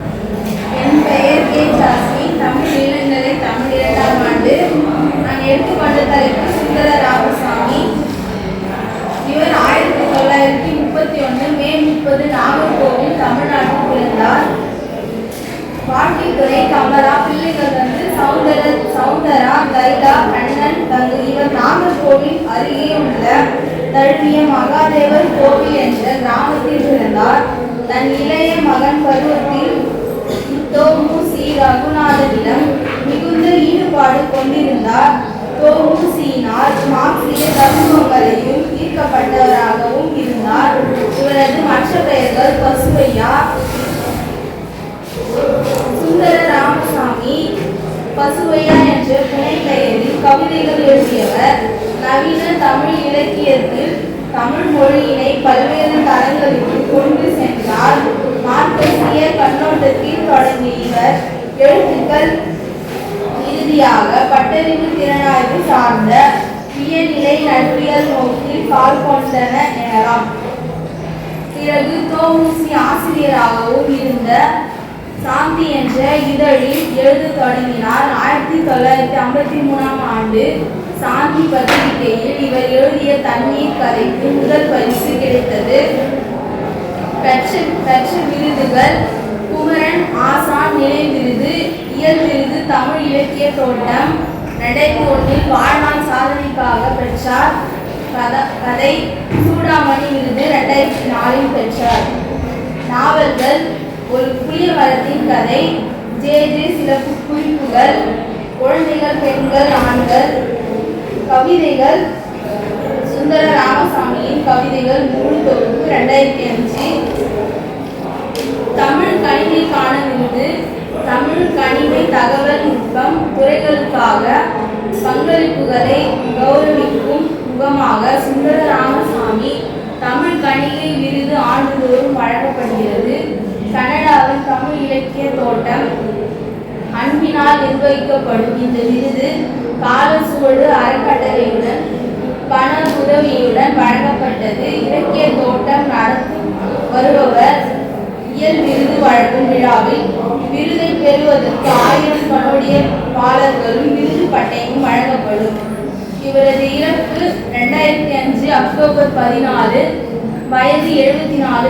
என் பெயர் கே ஜாஸ்மி தமிழ் இளநிலை தமிழ் இரண்டாம் ஆண்டு. நான் எடுத்துக்கொண்ட தலைப்பு சுந்தர ராமசாமி இவர் ஆயிரத்தி தொள்ளாயிரத்தி முப்பத்தி ஒன்று மே முப்பது நாகர்கோவில் தமிழ்நாட்டில் பிறந்தார். கமலா பிள்ளைகள் வந்து சௌந்தர சௌந்தரா தைலா கண்ணன் தங்கு இவர் நாகர்கோவில் அருகே உள்ள தழுவிய மகாதேவர் கோவில் என்ற கிராமத்தில் பிறந்தார். தன் இளைய மகன் பருவத்தில் தோமு சி ரகுநாதனிடம் மிகுந்த ஈடுபாடு கொண்டிருந்தார். தோமு சீனால் மார்க்சிய தத்துவங்களையும் ஈர்க்கப்பட்டவராகவும் இருந்தார். இவரது மற்ற பெயர்கள் பசுவையா சுந்தர ராமசாமி பசுவையா என்ற புனை பெயரில் கவிதைகள் எழுதியவர். நவீன தமிழ் இலக்கியத்தில் தமிழ் மொழியினை பல்வேறு தளங்களுக்கு கொண்டு சென்றார். மார்க்க இறுதியாக பட்டறிவு திறனாய்வு சார்ந்த இயநிலை நடுவியல் நோக்கில் கால் கொண்டன எனலாம். பிறகு தோமுசி ஆசிரியராகவும் இருந்த சாந்தி என்ற இதழில் எழுதத் தொடங்கினார். ஆயிரத்தி தொள்ளாயிரத்தி ஐம்பத்தி மூணாம் ஆண்டு சாந்தி பத்திரிகையில் இவர் எழுதிய தண்ணீர் கதைக்கு முதல் பரிசு கிடைத்தது. பெற்ற பெற்ற விருதுகள் குமரன் ஆசான் நிலை விருது இயல் விருது தமிழ் இலக்கிய தோட்டம் ரெண்டாயிரத்தி ஒன்றில் வாழ்நாள் சாதனைக்காக பெற்றார். கதை சூடாமணி விருது ரெண்டாயிரத்தி நாலில் பெற்றார். நாவல்கள் ஒரு புளிய மரத்தின் கதை. ஜே ஜே சில குறிப்புகள். குழந்தைகள் பெண்கள் ஆண்கள். கவிதைகள் சுந்தர ராமசாமியின் கவிதைகள் மூணு தொகுப்பு ரெண்டாயிரத்தி அஞ்சு. தமிழ் கணினிக்கான விருது தமிழ் கணினி தகவல் துறைகளுக்காக பங்களிப்புகளை கௌரவிக்கும் முகமாக சுந்தர ராமசாமி தமிழ் கணிகை விருது ஆண்டுதோறும் வழங்கப்படுகிறது. கனடாவின் தமிழ் இலக்கிய தோட்டம் அன்பினால் நிர்வகிக்கப்படும் இந்த விருது காலசுவடு அறக்கட்டளையுடன் பண உதவியுடன் வழங்கப்பட்டது. இலக்கிய தோட்டம் நடத்தி வருபவர் இயல் விருது வழங்கும் விழாவில் பெறுவதற்கு ஆயிரம் பணோடைய பாலர்களும் விருது பட்டையும் வழங்கப்படும். இவரது இறப்பு ரெண்டாயிரத்தி அஞ்சு அக்டோபர் பதினாலு வயது எழுபத்தி நாலு